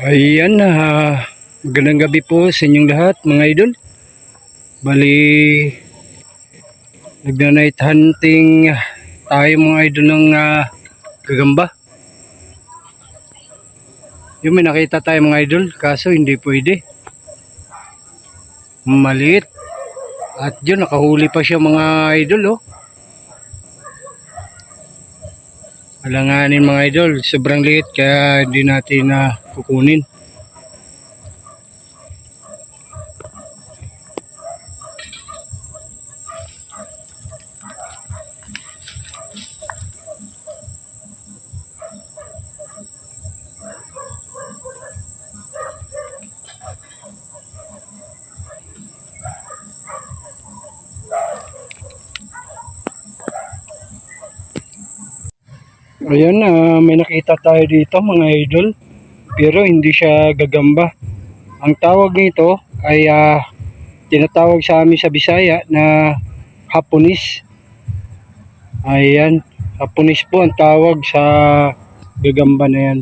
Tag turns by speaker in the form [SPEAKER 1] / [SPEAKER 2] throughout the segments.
[SPEAKER 1] Ayan na, magandang gabi po sa inyong lahat mga idol. Bali, nagna-night hunting tayo mga idol ng ah, gagamba. Yung may nakita tayo mga idol, kaso hindi pwede. Maliit. At yun, nakahuli pa siya mga idol oh. Alanganin mga idol, sobrang liit kaya hindi natin na kukunin. Ayan na, may nakita tayo dito mga idol. Pero hindi siya gagamba. Ang tawag nito ay ah, tinatawag sa amin sa Bisaya na hapunis. Ayan, hapunis po ang tawag sa gagamba na yan.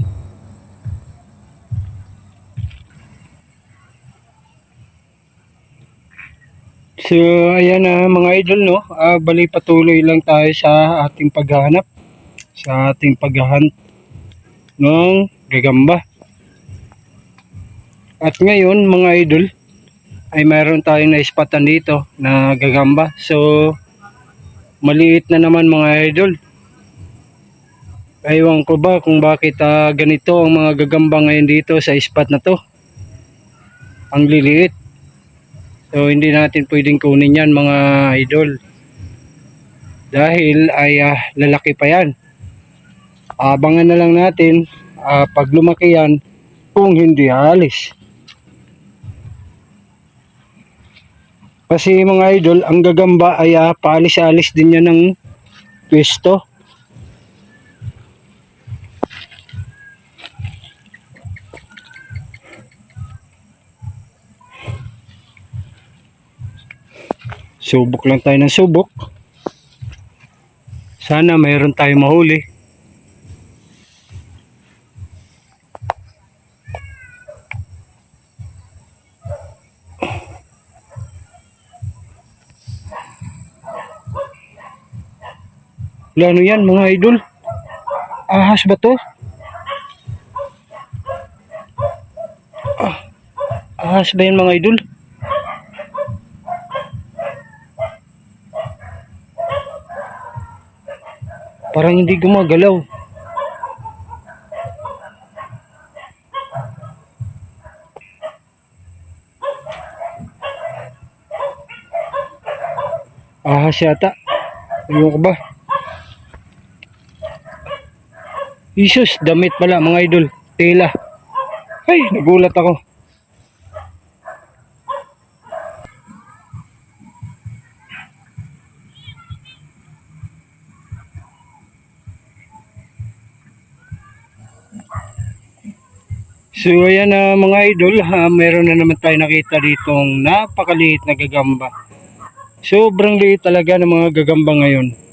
[SPEAKER 1] So, ayan na mga idol, no? Ah, bali patuloy lang tayo sa ating paghahanap sa ating paghahunt ng gagamba. At ngayon mga idol ay mayroon tayong naispatan dito na gagamba. So maliit na naman mga idol. Ewan ko ba kung bakit ah, ganito ang mga gagamba ngayon dito sa spot na to. Ang liliit. So hindi natin pwedeng kunin yan mga idol. Dahil ay ah, lalaki pa yan abangan na lang natin ah, pag lumaki yan kung hindi alis. Kasi mga idol, ang gagamba ay ah, paalis-alis din yan ng pwesto. Subok lang tayo ng subok. Sana mayroon tayong mahuli. Wala, ano yan mga idol? Ahas ba to? Ah, ahas ba yan mga idol? Parang hindi gumagalaw. Ahas yata. Ewan ko ba? Isus, damit pala mga idol. Tela. Ay, nagulat ako. So ayan na mga idol, ha, meron na naman tayo nakita ditong napakaliit na gagamba. Sobrang liit talaga ng mga gagamba ngayon.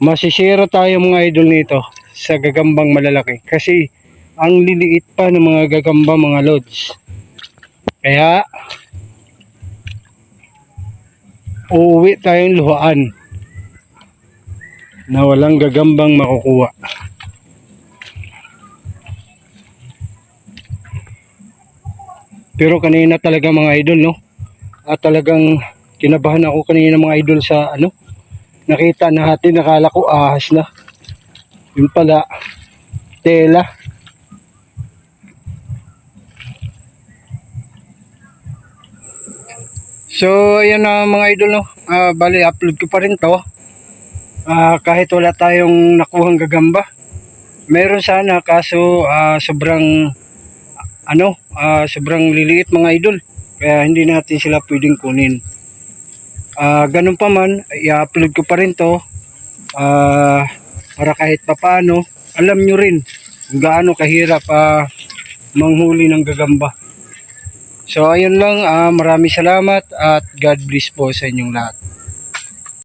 [SPEAKER 1] Masisira tayo mga idol nito sa gagambang malalaki kasi ang liliit pa ng mga gagamba mga lods. Kaya uuwi tayong luhaan na walang gagambang makukuha. Pero kanina talaga mga idol no at talagang kinabahan ako kanina mga idol sa ano nakita natin nakala ko ahas na. Yun pala tela. So ayan na mga idol no? Ah, bali upload ko pa rin to. Ah, kahit wala tayong nakuhang gagamba. Meron sana kaso ah, sobrang ano ah, sobrang liliit mga idol. Kaya hindi natin sila pwedeng kunin Ah, ganun pa man, i-upload ko pa rin to. Ah, para kahit papaano, alam nyo rin kung gaano kahirap ah, manghuli ng gagamba. So ayun lang, ah, maraming salamat at God bless po sa inyong lahat.